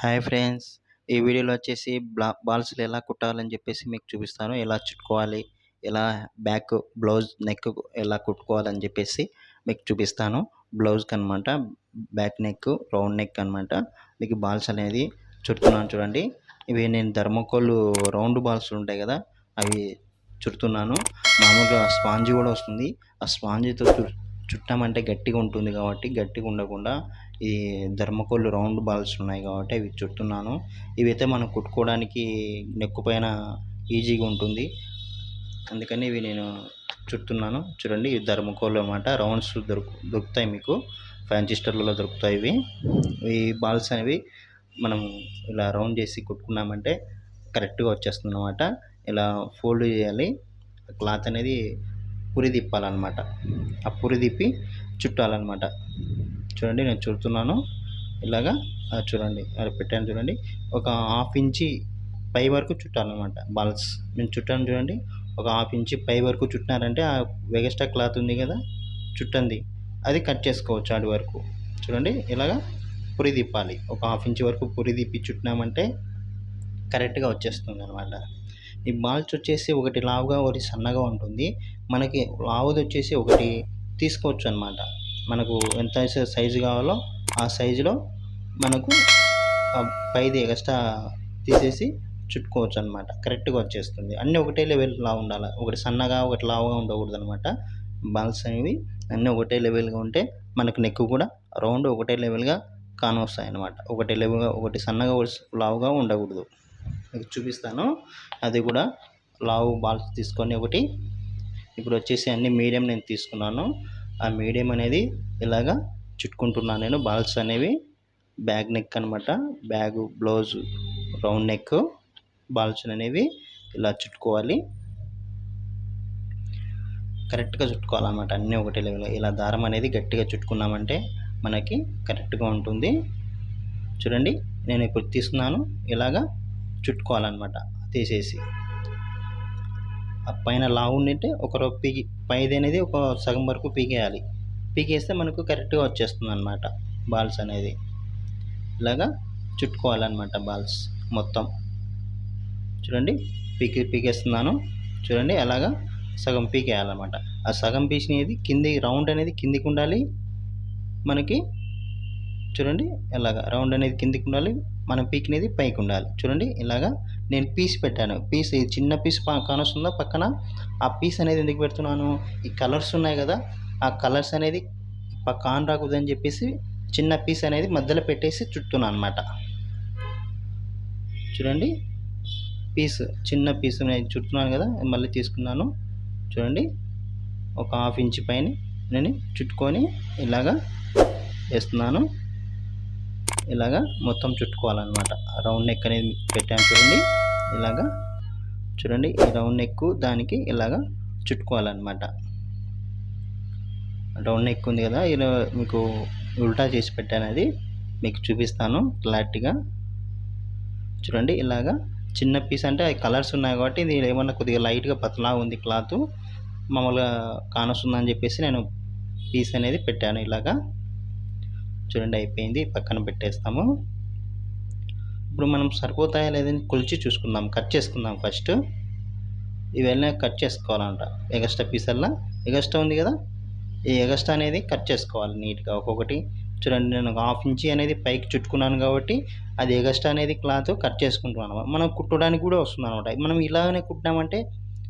Hi friends ఈ వీడియోలో వచ్చేసి బ్లా బాల్స్లు ఎలా కుట్టాలని చెప్పేసి మీకు చూపిస్తాను. ఎలా చుట్టుకోవాలి ఎలా బ్యాక్ బ్లౌజ్ నెక్ ఎలా కుట్టుకోవాలని చెప్పేసి మీకు చూపిస్తాను. బ్లౌజ్కి అనమాట బ్యాక్ నెక్ రౌండ్ నెక్ అనమాట మీకు బాల్స్ అనేది చుడుతున్నాను చూడండి. ఇవి నేను ధర్మకోల్ రౌండ్ బాల్స్ ఉంటాయి కదా అవి చుడుతున్నాను. మామూలుగా స్పాంజీ కూడా వస్తుంది. ఆ స్పాంజ్తో చుట్టామంటే గట్టిగా ఉంటుంది కాబట్టి గట్టిగా ఉండకుండా ఈ ధర్మకోల్ రౌండ్ బాల్స్ ఉన్నాయి కాబట్టి అవి చుడుతున్నాను ఇవైతే మనం కుట్టుకోవడానికి నెక్కు పైన ఈజీగా ఉంటుంది. అందుకని ఇవి నేను చుడుతున్నాను చూడండి ఇవి ధర్మకోల్ అనమాట రౌండ్స్ దొరుకు దొరుకుతాయి మీకు. ఫ్యాన్సిస్టర్లలో దొరుకుతాయి ఇవి. ఈ బాల్స్ అనేవి మనం ఇలా రౌండ్ చేసి కుట్టుకున్నామంటే కరెక్ట్గా వచ్చేస్తుంది అనమాట ఇలా ఫోల్డ్ చేయాలి. క్లాత్ అనేది పురి తిప్పాలన్నమాట. ఆ పురి తిప్పి చుట్టాలన్నమాట. చూడండి నేను చుడుతున్నాను. ఇలాగా చూడండి అది పెట్టాను చూడండి. ఒక హాఫ్ ఇంచి పై వరకు చుట్టాలన్నమాట బాల్స్. నేను చుట్టాను చూడండి. ఒక హాఫ్ ఇంచి పై వరకు చుట్టినారంటే ఆ వెగస్టా క్లాత్ ఉంది కదా చుట్టంది. అది కట్ చేసుకోవచ్చు ఆడి వరకు. చూడండి ఇలాగా పురి తిప్పాలి. ఒక హాఫ్ ఇంచ్ వరకు పురి తిప్పి చుట్టినామంటే కరెక్ట్గా వచ్చేస్తుంది అనమాట ఈ బాల్స్ వచ్చేసి ఒకటి లావుగా ఒకటి సన్నగా ఉంటుంది. మనకి లావుది వచ్చేసి ఒకటి తీసుకోవచ్చు అనమాట మనకు ఎంత సైజు కావాలో ఆ సైజులో మనకు పైది ఎక్స్ట్రా తీసేసి చుట్టుకోవచ్చు అనమాట కరెక్ట్గా వచ్చేస్తుంది. అన్నీ ఒకటే లెవెల్లా ఉండాలి. ఒకటి సన్నగా ఒకటి లావుగా ఉండకూడదు అనమాట బాల్స్ అనేవి అన్నీ ఒకటే లెవెల్గా ఉంటే మనకు నెక్ కూడా రౌండ్ ఒకటే లెవెల్గా కానొస్తాయి అనమాట ఒకటే లెవెల్గా ఒకటి సన్నగా ఒకటి లావుగా ఉండకూడదు. మీకు చూపిస్తాను. అది కూడా లావు బాల్స్ తీసుకొని ఒకటి. ఇప్పుడు వచ్చేసి అన్ని మీడియం నేను తీసుకున్నాను. ఆ మీడియం అనేది ఇలాగా చుట్టుకుంటున్నాను నేను. బాల్స్ అనేవి బ్యాగ్ నెక్ అనమాట bag blouse round neck balls అనేవి ఇలా చుట్టుకోవాలి. కరెక్ట్గా చుట్టుకోవాలన్నమాట అన్నీ ఒకటే లెవెల్. ఇలా దారం అనేది గట్టిగా చుట్టుకున్నామంటే మనకి కరెక్ట్గా ఉంటుంది. చూడండి నేను ఇప్పుడు తీసుకున్నాను. ఇలాగా చుట్టుకోవాలన్నమాట తీసేసి. ఆ పైన లావు ఉండింటే ఒక పీకి పైది అనేది ఒక సగం వరకు పీకేయాలి. పీకేస్తే మనకు కరెక్ట్గా వచ్చేస్తుంది అనమాట బాల్స్ అనేది. ఇలాగా చుట్టుకోవాలన్నమాట బాల్స్ మొత్తం. చూడండి పీకి పీకేస్తున్నాను. చూడండి అలాగా సగం పీకేయాలన్నమాట. ఆ సగం పీసినది కింది రౌండ్ అనేది కిందికి ఉండాలి మనకి. చూడండి ఇలాగా రౌండ్ అనేది కిందికి ఉండాలి. మనం పీకినది పైకి ఉండాలి చూడండి ఇలాగా నేను పీస్ పెట్టాను. పీస్ చిన్న పీస్ కానొస్తుందా పక్కన? ఆ పీస్ అనేది ఎందుకు పెడుతున్నాను? ఈ కలర్స్ ఉన్నాయి కదా ఆ కలర్స్ అనేది కాన్ రాకూడదని చెప్పేసి చిన్న పీస్ అనేది మధ్యలో పెట్టేసి చుట్టున్నాను అనమాట చూడండి పీస్ చిన్న పీస్ నేను చుట్టున్నాను కదా మళ్ళీ తీసుకున్నాను. చూడండి ఒక హాఫ్ ఇంచ్ పైన నేను చుట్టుకొని ఇలాగా వేస్తున్నాను. ఇలాగా మొత్తం చుట్టుకోవాలన్నమాట. రౌండ్ నెక్ అనేది పెట్టాను చూడండి. ఇలాగా చూడండి ఈ రౌండ్ నెక్ దానికి ఇలాగా చుట్టుకోవాలన్నమాట. రౌండ్ నెక్ ఉంది కదా ఇలా మీకు ఉల్టా చేసి పెట్టాను అది. మీకు చూపిస్తాను క్లారిటీగా. చూడండి ఇలాగా చిన్న పీస్ అంటే అవి కలర్స్ ఉన్నాయి కాబట్టి ఇది ఏమన్నా కొద్దిగా లైట్గా పతలా ఉంది క్లాత్ మామూలుగా కానొస్తుందని చెప్పేసి నేను పీస్ అనేది పెట్టాను ఇలాగా. చూడండి అయిపోయింది. పక్కన పెట్టేస్తాము. ఇప్పుడు మనం సరిపోతాయా లేదని కొలిచి చూసుకుందాం. కట్ చేసుకుందాం ఫస్ట్. ఇవన్నీ కట్ చేసుకోవాలంట. ఎగస్ట్రా పీసల్లా? ఎగస్ట్రా ఉంది కదా? ఈ ఎగస్ట్రా అనేది కట్ చేసుకోవాలి నీట్గా. ఒక్కొక్కటి చూడండి నేను హాఫ్ ఇంచి అనేది పైకి చుట్టుకున్నాను కాబట్టి అది ఎగస్ట్రా అనేది క్లాత్ కట్ చేసుకుంటున్నాను మనం కుట్టడానికి కూడా వస్తుంది అనమాట మనం ఇలాగనే కుట్టినామంటే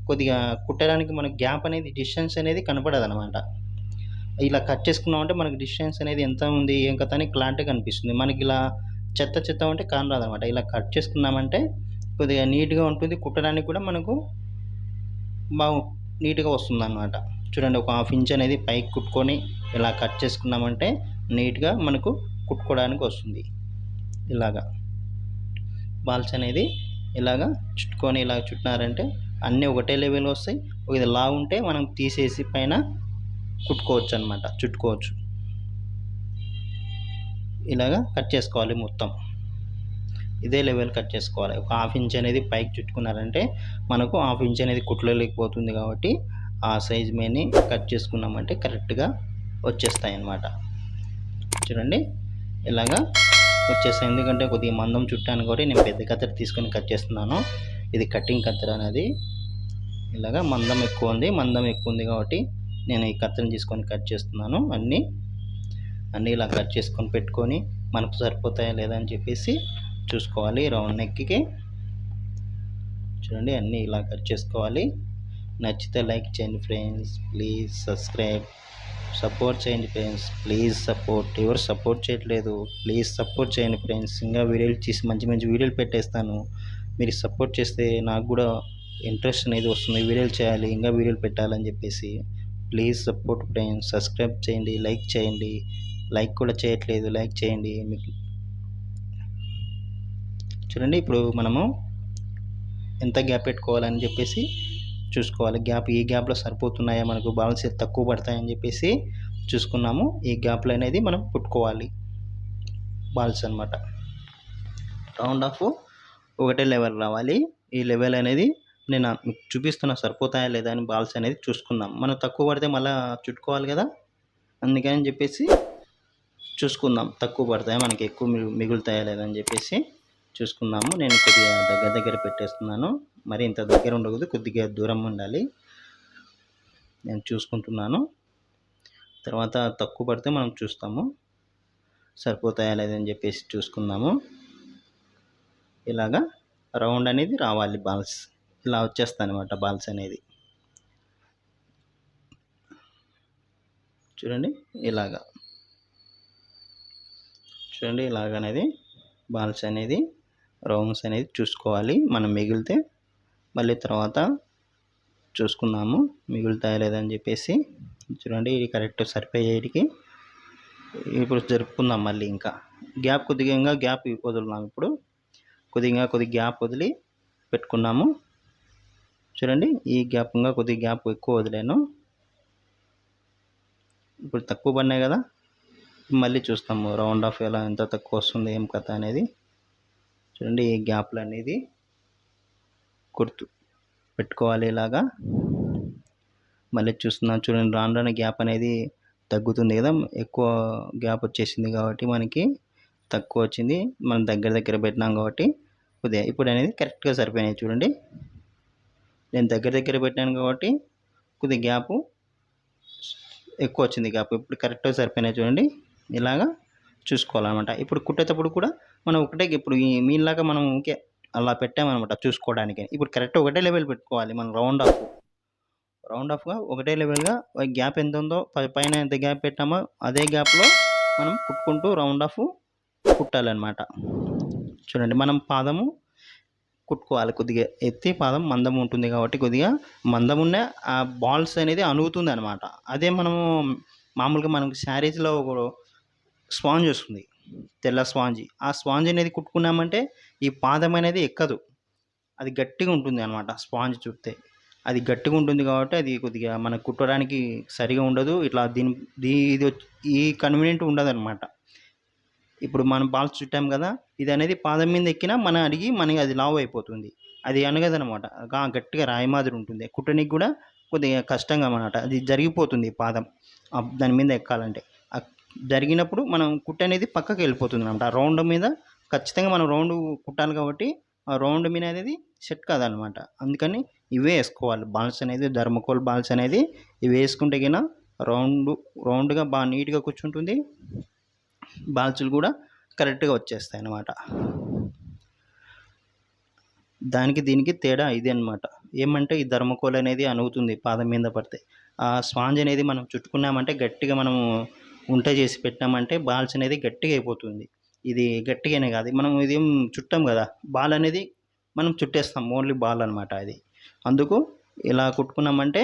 కొద్దిగా కుట్టడానికి మనకు గ్యాప్ అనేది డిస్టెన్స్ అనేది కనపడదు అనమాట ఇలా కట్ చేసుకున్నామంటే మనకి డిస్టెన్స్ అనేది ఎంత ఉంది ఏం కథ అని క్లారిటీ కనిపిస్తుంది. మనకి ఇలా చెత్త చెత్త ఉంటే కానరాదు అనమాట ఇలా కట్ చేసుకున్నామంటే కొద్దిగా నీట్గా ఉంటుంది. కుట్టడానికి కూడా మనకు బాగు నీట్గా వస్తుంది అనమాట చూడండి ఒక హాఫ్ ఇంచ్ అనేది పైకి కుట్టుకొని ఇలా కట్ చేసుకున్నామంటే నీట్గా మనకు కుట్టుకోవడానికి వస్తుంది. ఇలాగా బాల్స్ అనేది ఇలాగా చుట్టుకొని ఇలా చుట్టినారంటే అన్నీ ఒకటే లెవెల్ వస్తాయి. ఇది లా ఉంటే మనం తీసేసి పైన కుట్టుకోవచ్చు అనమాట చుట్టుకోవచ్చు. ఇలాగా కట్ చేసుకోవాలి మొత్తం. ఇదే లెవెల్ కట్ చేసుకోవాలి. ఒక హాఫ్ ఇంచ్ అనేది పైకి చుట్టుకున్నారంటే మనకు హాఫ్ ఇంచ్ అనేది కుట్లలేకపోతుంది కాబట్టి ఆ సైజ్ మేని కట్ చేసుకున్నామంటే కరెక్ట్గా వచ్చేస్తాయి అన్నమాట చూడండి ఇలాగా వచ్చేస్తాయి. ఎందుకంటే కొద్దిగా మందం చుట్టాను కాబట్టి నేను పెద్ద కత్తెర తీసుకొని కట్ చేస్తున్నాను. ఇది కటింగ్ కత్తెర అనేది. ఇలాగా మందం ఎక్కువ ఉంది మందం ఎక్కువ ఉంది కాబట్టి నేను ఈ కత్తిని తీసుకొని కట్ చేస్తున్నాను. అన్నీ అన్నీ ఇలా కట్ చేసుకొని పెట్టుకొని మనకు సరిపోతాయా లేదా అని చెప్పేసి చూసుకోవాలి. రౌండ్ నెక్కి చూడండి అన్నీ ఇలా కట్ చేసుకోవాలి. నచ్చితే లైక్ చేయండి ఫ్రెండ్స్. Please subscribe. సపోర్ట్ చేయండి ఫ్రెండ్స్. Please support. ఎవరు సపోర్ట్ చేయట్లేదు. ప్లీజ్ సపోర్ట్ చేయండి ఫ్రెండ్స్. ఇంకా వీడియోలు చేసి మంచి మంచి వీడియోలు పెట్టేస్తాను. మీరు సపోర్ట్ చేస్తే నాకు కూడా ఇంట్రెస్ట్ అనేది వస్తుంది. వీడియోలు చేయాలి ఇంకా వీడియోలు పెట్టాలని చెప్పేసి. ప్లీజ్ సపోర్ట్ ఫ్రెండ్స్ సబ్స్క్రైబ్ చేయండి లైక్ చేయండి. లైక్ కూడా చేయట్లేదు లైక్ చేయండి. మీకు చూడండి ఇప్పుడు మనము ఎంత గ్యాప్ పెట్టుకోవాలని చెప్పేసి చూసుకోవాలి. గ్యాప్ ఈ గ్యాప్లో సరిపోతున్నాయా? మనకు బాల్స్ తక్కువ పడతాయని చెప్పేసి చూసుకున్నాము. ఈ గ్యాప్లు అనేది మనం పుట్టుకోవాలి. బాల్స్ అనమాట రౌండ్ ఆఫ్ ఒకటే లెవెల్ రావాలి. ఈ లెవెల్ అనేది నేను మీకు చూపిస్తున్నా సరిపోతాయా లేదా అని బాల్స్ అనేది చూసుకుందాం. మనం తక్కువ పడితే మళ్ళీ చుట్టుకోవాలి కదా? అందుకని చెప్పేసి చూసుకుందాం. తక్కువ పడతాయా? మనకి ఎక్కువ మిగులుతాయా లేదని చెప్పేసి చూసుకుందాము. నేను కొద్దిగా దగ్గర దగ్గర పెట్టేస్తున్నాను. మరి ఇంత దగ్గర ఉండకూడదు. కొద్దిగా దూరం ఉండాలి. నేను చూసుకుంటున్నాను. తర్వాత తక్కువ పడితే మనం చూస్తాము. సరిపోతాయా లేదని చెప్పేసి చూసుకుందాము. ఇలాగా రౌండ్ అనేది రావాలి బాల్స్. ఇలా వచ్చేస్తాయి అనమాట బాల్స్ అనేది. చూడండి ఇలాగా. చూడండి ఇలాగ అనేది బాల్స్ అనేది రౌండ్స్ అనేది చూసుకోవాలి. మనం మిగిలితే మళ్ళీ తర్వాత చూసుకుందాము మిగులుతాయా లేదని చెప్పేసి. చూడండి ఇది కరెక్ట్ సరిపోయేటికి ఇప్పుడు జరుపుకుందాం మళ్ళీ ఇంకా. గ్యాప్ కొద్దిగా గ్యాప్ వదులున్నాము ఇప్పుడు. కొద్దిగా కొద్దిగా గ్యాప్ వదిలి పెట్టుకున్నాము. చూడండి. ఈ గ్యాప్ ఇంకా కొద్దిగా గ్యాప్ ఎక్కువ వదిలేను. ఇప్పుడు తక్కువ పడినాయి కదా. మళ్ళీ చూస్తాము రౌండ్ ఆఫ్ ఎలా ఎంత తక్కువ వస్తుంది ఏం కథ అనేది. చూడండి ఈ గ్యాప్లు అనేది గుర్తు పెట్టుకోవాలి ఇలాగా. మళ్ళీ చూస్తున్నాం చూడండి రాను రాని గ్యాప్ అనేది తగ్గుతుంది కదా. ఎక్కువ గ్యాప్ వచ్చేసింది కాబట్టి మనకి తక్కువ వచ్చింది. మనం దగ్గర దగ్గర పెట్టినాం కాబట్టి. ఉదయం ఇప్పుడు అనేది కరెక్ట్గా సరిపోయినాయి చూడండి. నేను దగ్గర దగ్గర పెట్టాను కాబట్టి కొద్దిగా గ్యాప్ ఎక్కువ వచ్చింది గ్యాప్. ఇప్పుడు కరెక్ట్గా సరిపోయినాయి చూడండి. ఇలాగా చూసుకోవాలన్నమాట. ఇప్పుడు కుట్టేటప్పుడు కూడా మనం ఒకటే ఇప్పుడు ఈ మీలాగా మనం ఊకే అలా పెట్టామన్నమాట చూసుకోవడానికి. ఇప్పుడు కరెక్ట్ ఒకటే లెవెల్ పెట్టుకోవాలి మనం రౌండ్ ఆఫ్. రౌండ్ ఆఫ్గా ఒకటే లెవెల్గా గ్యాప్ ఎంత ఉందో పైన ఎంత గ్యాప్ పెట్టామో అదే గ్యాప్లో మనం కుట్టుకుంటూ రౌండ్ ఆఫ్ కుట్టాలన్నమాట. చూడండి మనం పాదము కుట్టుకోవాలి. కొద్దిగా ఎత్తి పాదం మందం ఉంటుంది కాబట్టి కొద్దిగా మందం ఉన్న ఆ బాల్స్ అనేది అనుగుతుంది అనమాట అదే మనము మామూలుగా మనకు శారీస్లో ఒక స్పాంజ్ వస్తుంది. తెల్ల స్పాంజ్. ఆ స్పాంజ్ అనేది కుట్టుకున్నామంటే ఈ పాదం అనేది ఎక్కదు. అది గట్టిగా ఉంటుంది అనమాట స్పాంజ్ చూస్తే అది గట్టిగా ఉంటుంది కాబట్టి అది కొద్దిగా మనకు కుట్టడానికి సరిగా ఉండదు. ఇట్లా దీని దీ ఇది ఈ కన్వీనియంట్ ఉండదు అనమాట ఇప్పుడు మనం బాల్స్ చుట్టాం కదా ఇది అనేది పాదం మీద ఎక్కినా మనం అడిగి మనకి అది లావు అయిపోతుంది. అది అనగదనమాట. గట్టిగా రాయి మాదిరి ఉంటుంది. కుట్టనికి కూడా కొద్దిగా కష్టంగా అన్నమాట. అది జరిగిపోతుంది పాదం. దాని మీద ఎక్కాలంటే. జరిగినప్పుడు మనం కుట్ట అనేది పక్కకి వెళ్ళిపోతుంది అనమాట ఆ రౌండ్ మీద ఖచ్చితంగా మనం రౌండ్ కుట్టాలి కాబట్టి ఆ రౌండ్ మీద అనేది సెట్ కాదనమాట అందుకని ఇవే వేసుకోవాలి. బాల్స్ అనేది ధర్మకోల్ బాల్స్ అనేది ఇవి వేసుకుంటే గిన రౌండ్ రౌండ్గా బాగా నీట్గా కూర్చుంటుంది. బాల్చులు కూడా కరెక్ట్గా వచ్చేస్తాయి అన్నమాట దానికి దీనికి తేడా ఇది అన్నమాట ఏమంటే ఈ ధర్మకోల్ అనేది అనుగుతుంది పాదం మీద పడితే. ఆ స్పాంజ్ అనేది మనం చుట్టుకున్నామంటే గట్టిగా మనము ఉంట చేసి పెట్టామంటే బాల్స్ అనేది గట్టిగా అయిపోతుంది. ఇది గట్టిగానే కాదు. మనం ఇది చుట్టాం కదా బాల్ అనేది మనం చుట్టేస్తాం. ఓన్లీ బాల్ అనమాట అది. అందుకు ఇలా కుట్టుకున్నామంటే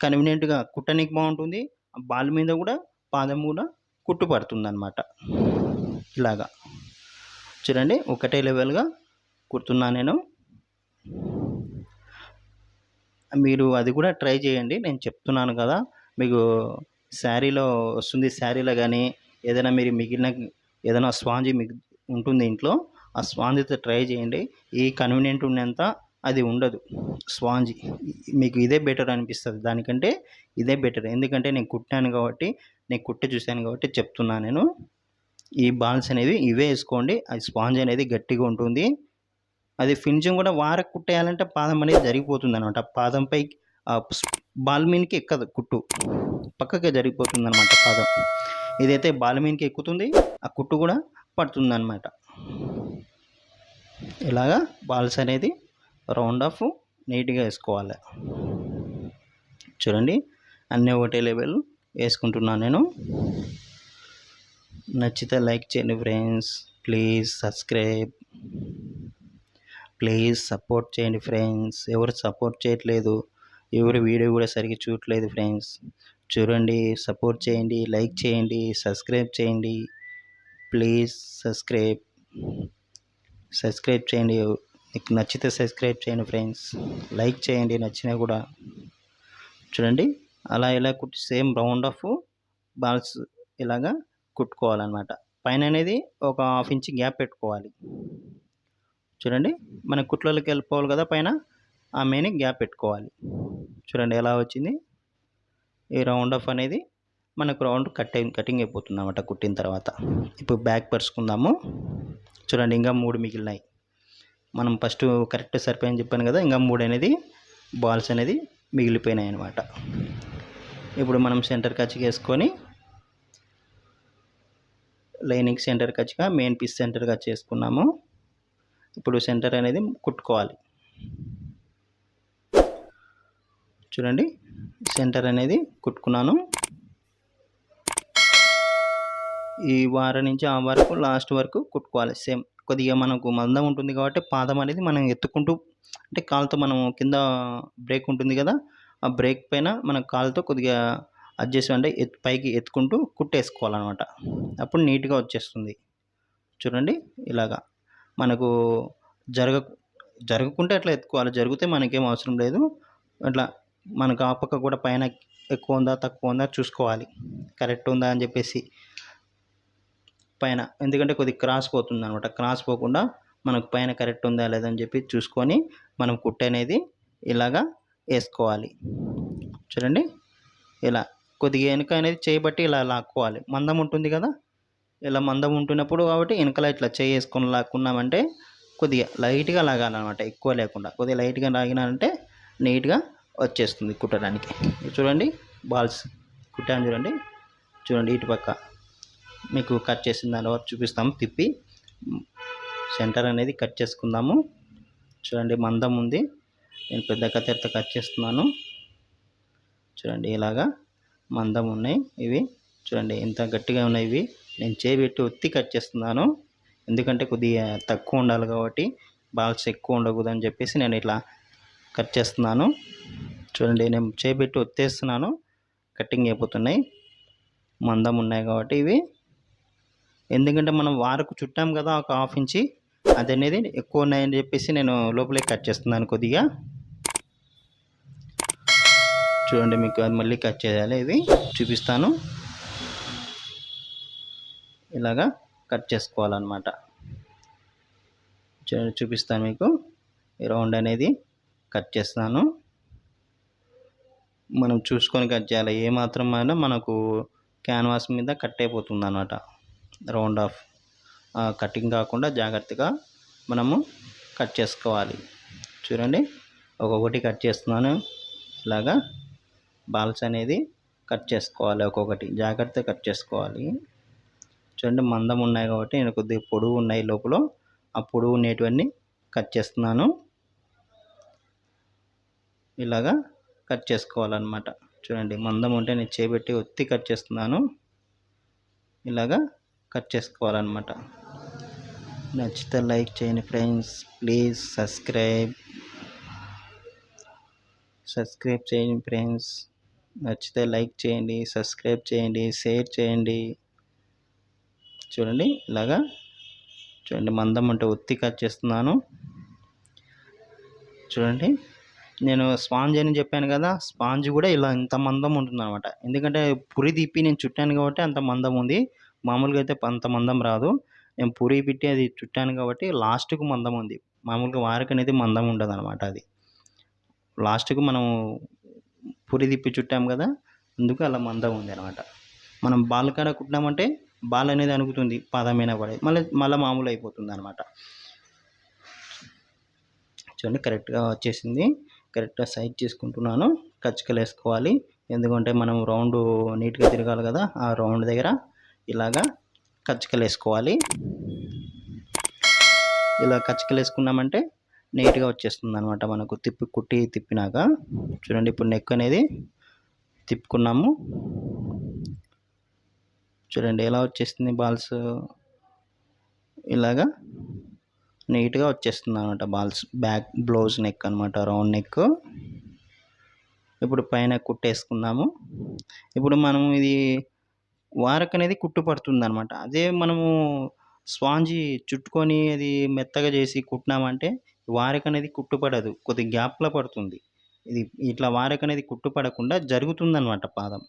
కన్వీనియంట్గా కుట్టనికి బాగుంటుంది. ఆ బాల్ మీద కూడా పాదం కూడా కుట్టు పడుతుంది అనమాట ఇలాగా. చూడండి ఒకటే లెవెల్గా కుడుతున్నా నేను. మీరు అది కూడా ట్రై చేయండి నేను చెప్తున్నాను కదా. మీకు శారీలో వస్తుంది శారీలో కానీ ఏదైనా మీరు మిగిలిన ఏదైనా స్పాంజ్ మీకు ఉంటుంది ఇంట్లో ఆ స్పాంజ్తో ట్రై చేయండి. ఈ కన్వీనియంట్ ఉన్నంత అది ఉండదు. స్పాంజీ మీకు ఇదే బెటర్ అనిపిస్తుంది. దానికంటే ఇదే బెటర్. ఎందుకంటే నేను కుట్టాను కాబట్టి నేను కుట్టి చూశాను కాబట్టి చెప్తున్నా నేను. ఈ బాల్స్ అనేవి ఇవే వేసుకోండి. అది స్పాంజ్ అనేది గట్టిగా ఉంటుంది. అది ఫినిషింగ్ కూడా వారకు కుట్టేయాలంటే పాదం అనేది జరిగిపోతుంది అనమాట పాదంపై ఆ బాల్ మీన్కి ఎక్కదు కుట్టు. పక్కకే జరిగిపోతుంది అనమాట పాదం. ఇదైతే బాల్ మీన్కి ఎక్కుతుంది ఆ కుట్టు కూడా పడుతుంది అనమాట ఇలాగా బాల్స్ అనేది రౌండ్ ఆఫ్ నీట్గా వేసుకోవాలి. చూడండి అన్నీ ఒకటే లెవెల్ వేసుకుంటున్నాను నేను. నచ్చితే లైక్ చేయండి friends. Please subscribe. Please support చేయండి ఫ్రెండ్స్. ఎవరు సపోర్ట్ చేయట్లేదు ఎవరు వీడియో కూడా సరిగ్గా చూడట్లేదు ఫ్రెండ్స్. చూడండి సపోర్ట్ చేయండి లైక్ చేయండి సబ్స్క్రైబ్ చేయండి. Please subscribe. సబ్స్క్రైబ్ చేయండి. మీకు నచ్చితే సబ్స్క్రైబ్ చేయండి ఫ్రెండ్స్. లైక్ చేయండి నచ్చినా కూడా. చూడండి అలా ఇలా కుట్టి సేమ్ రౌండ్ ఆఫ్ బాల్స్ ఇలాగా కుట్టుకోవాలన్నమాట. పైన అనేది ఒక హాఫ్ ఇంచ్ గ్యాప్ పెట్టుకోవాలి. చూడండి మన కుట్లలోకి వెళ్ళిపోవాలి కదా పైన ఆ మెయిన్ గ్యాప్ పెట్టుకోవాలి. చూడండి ఎలా వచ్చింది. ఈ రౌండ్ ఆఫ్ అనేది మనకు రౌండ్ కట్టింగ్ కటింగ్ అయిపోతుంది అన్నమాట కుట్టిన తర్వాత. ఇప్పుడు బ్యాక్ పరుచుకుందాము. చూడండి ఇంకా మూడు మిగిలినాయి. మనం ఫస్ట్ కరెక్ట్ సరిపోయని చెప్పాను కదా ఇంకా మూడు అనేది బాల్స్ అనేది మిగిలిపోయినాయి అనమాట ఇప్పుడు మనం సెంటర్ కచ్చిగా వేసుకొని లైనింగ్ సెంటర్ కచ్చిగా మెయిన్ పీస్ సెంటర్ కచ్చి వేసుకున్నాము. ఇప్పుడు సెంటర్ అనేది కుట్టుకోవాలి. చూడండి సెంటర్ అనేది కుట్టుకున్నాను. ఈ వారం నుంచి ఆ వరకు లాస్ట్ వరకు కుట్టుకోవాలి సేమ్ కొద్దిగా మనకు మందం ఉంటుంది కాబట్టి పాదం అనేది మనం ఎత్తుకుంటూ అంటే కాలుతో మనం కింద బ్రేక్ ఉంటుంది కదా ఆ బ్రేక్ పైన మన కాలుతో కొద్దిగా అడ్జస్ట్ అంటే ఎత్ పైకి ఎత్తుకుంటూ కుట్టేసుకోవాలన్నమాట. అప్పుడు నీట్గా వచ్చేస్తుంది. చూడండి ఇలాగా. మనకు జరగ జరగకుంటే అట్లా ఎత్తుకోవాలి. జరిగితే మనకేం అవసరం లేదు. అట్లా మనకు ఆ పక్క కూడా పైన ఎక్కువ ఉందా తక్కువ ఉందా చూసుకోవాలి. కరెక్ట్ ఉందా అని చెప్పేసి పైన ఎందుకంటే కొద్దిగా క్రాస్ పోతుంది అనమాట క్రాస్ పోకుండా మనకు పైన కరెక్ట్ ఉందా లేదా అని చెప్పి చూసుకొని మనం కుట్టు అనేది ఇలాగా వేసుకోవాలి. చూడండి. ఇలా కొద్దిగా వెనుక అనేది చేయబట్టి ఇలా లాక్కోవాలి. మందం ఉంటుంది కదా? ఇలా మందం ఉంటున్నప్పుడు కాబట్టి వెనకల ఇట్లా చేయి వేసుకొని లాక్కున్నామంటే కొద్దిగా లైట్గా లాగాలన్నమాట. ఎక్కువ లేకుండా. కొద్దిగా లైట్గా లాగినారంటే నీట్గా వచ్చేస్తుంది కుట్టడానికి. చూడండి. బాల్స్ కుట్టాను చూడండి. చూడండి ఇటు పక్క. మీకు కట్ చేసిన తర్వాత చూపిస్తాము తిప్పి సెంటర్ అనేది కట్ చేసుకుందాము. చూడండి మందం ఉంది. నేను పెద్ద కత్తెరతో కట్ చేస్తున్నాను. చూడండి ఇలాగా మందం ఉన్నాయి ఇవి. చూడండి ఎంత గట్టిగా ఉన్నాయి ఇవి. నేను చేపెట్టి ఒత్తి కట్ చేస్తున్నాను. ఎందుకంటే కొద్దిగా తక్కువ ఉండాలి కాబట్టి బాల్స్ ఎక్కువ ఉండకూడదు అని చెప్పేసి నేను ఇట్లా కట్ చేస్తున్నాను. చూడండి నేను చేపెట్టి ఒత్తేస్తున్నాను. కటింగ్ అయిపోతున్నాయి. మందం ఉన్నాయి కాబట్టి ఇవి. ఎందుకంటే మనం వారకు చుట్టాం కదా ఒక హాఫ్ ఇంచి. అది అనేది ఎక్కువ ఉన్నాయని చెప్పేసి నేను లోపలే కట్ చేస్తున్నాను కొద్దిగా. చూడండి మీకు అది మళ్ళీ కట్ చేయాలి ఇది చూపిస్తాను. ఇలాగా కట్ చేసుకోవాలన్నమాట. చూపిస్తాను మీకు. రౌండ్ అనేది కట్ చేస్తాను మనం చూసుకొని కట్ చేయాలి. ఏ మాత్రం అయినా మనకు క్యాన్వాస్ మీద కట్ అయిపోతుంది అన్నమాట రౌండ్ ఆఫ్ కటింగ్ కాకుండా జాగ్రత్తగా మనము కట్ చేసుకోవాలి. చూడండి ఒక్కొక్కటి కట్ చేస్తున్నాను. ఇలాగా బాల్స్ అనేది కట్ చేసుకోవాలి ఒక్కొక్కటి జాగ్రత్తగా కట్ చేసుకోవాలి. చూడండి మందం ఉన్నాయి కాబట్టి నేను కొద్దిగా పొడువు ఉన్నాయి లోపల. ఆ పొడువు ఉండేటివన్నీ కట్ చేస్తున్నాను. ఇలాగా కట్ చేసుకోవాలన్నమాట. చూడండి మందం ఉంటే నేను చేపెట్టి ఒత్తి కట్ చేస్తున్నాను. ఇలాగా కట్ చేసుకోవాలన్నమాట. నచ్చితే లైక్ చేయండి ఫ్రెండ్స్. Please subscribe. సబ్స్క్రైబ్ చేయండి ఫ్రెండ్స్. నచ్చితే లైక్ చేయండి సబ్స్క్రైబ్ చేయండి షేర్ చేయండి. చూడండి ఇలాగా చూడండి మందం అంటే ఒత్తి కట్ చేస్తున్నాను. చూడండి నేను స్పాంజ్ అని చెప్పాను కదా స్పాంజ్ కూడా ఇలా ఇంత మందం ఉంటుంది అనమాట ఎందుకంటే పురి తిప్పి నేను చుట్టాను కాబట్టి అంత మందం ఉంది. మామూలుగా అయితే అంత మందం రాదు. నేను పురి పెట్టి అది చుట్టాను కాబట్టి లాస్ట్కు మందం ఉంది. మామూలుగా వారికి అనేది మందం ఉండదు అనమాట అది. లాస్ట్కు మనం పూరి తిప్పి చుట్టాం కదా అందుకు అలా మందం ఉంది అనమాట మనం బాల్ కాడ కుట్టినామంటే బాల్ అనేది అనుకుతుంది పాదమైన పడే మళ్ళీ మళ్ళీ మామూలు అయిపోతుంది అనమాట చూడండి కరెక్ట్గా వచ్చేసింది. కరెక్ట్గా సైజ్ చేసుకుంటున్నాను. కచ్చికలు వేసుకోవాలి. ఎందుకంటే మనం రౌండ్ నీట్గా తిరగాలి కదా ఆ రౌండ్ దగ్గర. ఇలాగా కచ్చికలు వేసుకోవాలి ఇలా కచ్చికలు వేసుకున్నామంటే నీట్గా వచ్చేస్తుంది అనమాట మనకు. తిప్పి కుట్టి తిప్పినాక చూడండి ఇప్పుడు నెక్ అనేది తిప్పుకున్నాము. చూడండి ఎలా వచ్చేస్తుంది బాల్స్. ఇలాగా నీట్గా వచ్చేస్తుంది అనమాట బాల్స్. బ్యాక్ బ్లౌజ్ నెక్ అనమాట రౌండ్ నెక్. ఇప్పుడు పైన కుట్టేసుకున్నాము ఇప్పుడు మనం ఇది వారక్ అనేది కుట్టు పడుతుంది అనమాట అదే మనము స్పాంజీ చుట్టుకొని అది మెత్తగా చేసి కుట్టినామంటే వారక్ అనేది కుట్టుపడదు. కొద్ది గ్యాప్లో పడుతుంది. ఇది ఇట్లా వారక్ అనేది కుట్టుపడకుండా జరుగుతుంది అనమాట పాదం.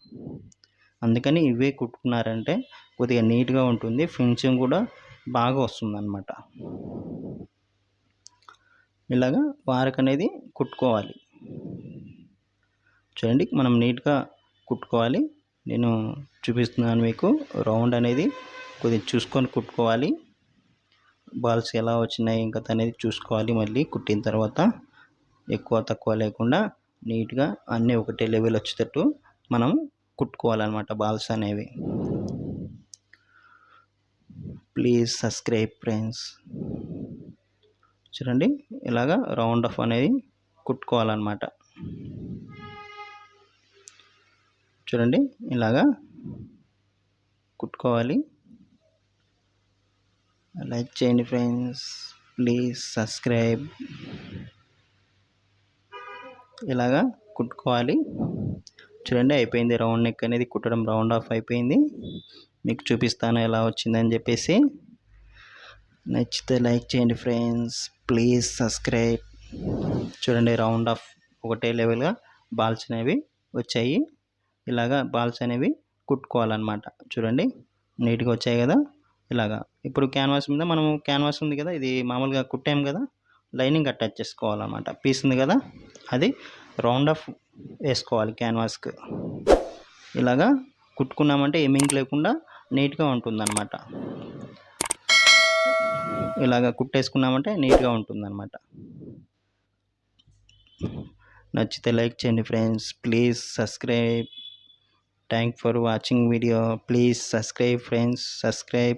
అందుకని ఇవే కుట్టుకున్నారంటే కొద్దిగా నీట్గా ఉంటుంది. ఫినిషింగ్ కూడా బాగా వస్తుంది అనమాట ఇలాగా వారక్ అనేది కుట్టుకోవాలి. చూడండి మనం నీట్గా కుట్టుకోవాలి. నేను చూపిస్తున్నాను మీకు. రౌండ్ అనేది కొద్దిగా చూసుకొని కుట్టుకోవాలి. బాల్స్ ఎలా వచ్చినాయి ఇంకా అనేది చూసుకోవాలి మళ్ళీ కుట్టిన తర్వాత. ఎక్కువ తక్కువ లేకుండా నీట్గా అన్నీ ఒకటే లెవెల్ వచ్చేటట్టు మనం కుట్టుకోవాలన్నమాట బాల్స్ అనేవి. ప్లీజ్ సబ్స్క్రైబ్ ఫ్రెండ్స్ చూడండి ఇలాగా రౌండ్ ఆఫ్ అనేది కుట్టుకోవాలన్నమాట. చూడండి ఇలాగా కుట్టుకోవాలి. లైక్ చేయండి ఫ్రెండ్స్ ప్లీజ్ సబ్స్క్రైబ్. ఇలాగా కుట్టుకోవాలి. చూడండి అయిపోయింది రౌండ్ నెక్ అనేది కుట్టడం రౌండ్ ఆఫ్ అయిపోయింది. మీకు చూపిస్తాను ఎలా వచ్చిందని చెప్పేసి. నచ్చితే లైక్ చేయండి ఫ్రెండ్స్ ప్లీజ్ సబ్స్క్రైబ్. చూడండి రౌండ్ ఆఫ్ ఒకటే లెవెల్గా బాల్స్ అనేవి వచ్చాయి. ఇలాగా బాల్స్ అనేవి కుట్టుకోవాలన్నమాట. చూడండి నీట్గా వచ్చాయి కదా. ఇలాగా. ఇప్పుడు క్యాన్వాస్ మీద మనము క్యాన్వాస్ ఉంది కదా ఇది మామూలుగా కుట్టాం కదా లైనింగ్ అటాచ్ చేసుకోవాలన్నమాట. పీస్ ఉంది కదా అది రౌండ్ ఆఫ్ వేసుకోవాలి క్యాన్వాస్కి. ఇలాగా కుట్టుకున్నామంటే ఎమింగ్ లేకుండా నీట్గా ఉంటుందన్నమాట. ఇలాగ కుట్టేసుకున్నామంటే నీట్గా ఉంటుందన్నమాట. నచ్చితే లైక్ చేయండి friends. Please subscribe. thank for watching video. Please subscribe friends. Subscribe.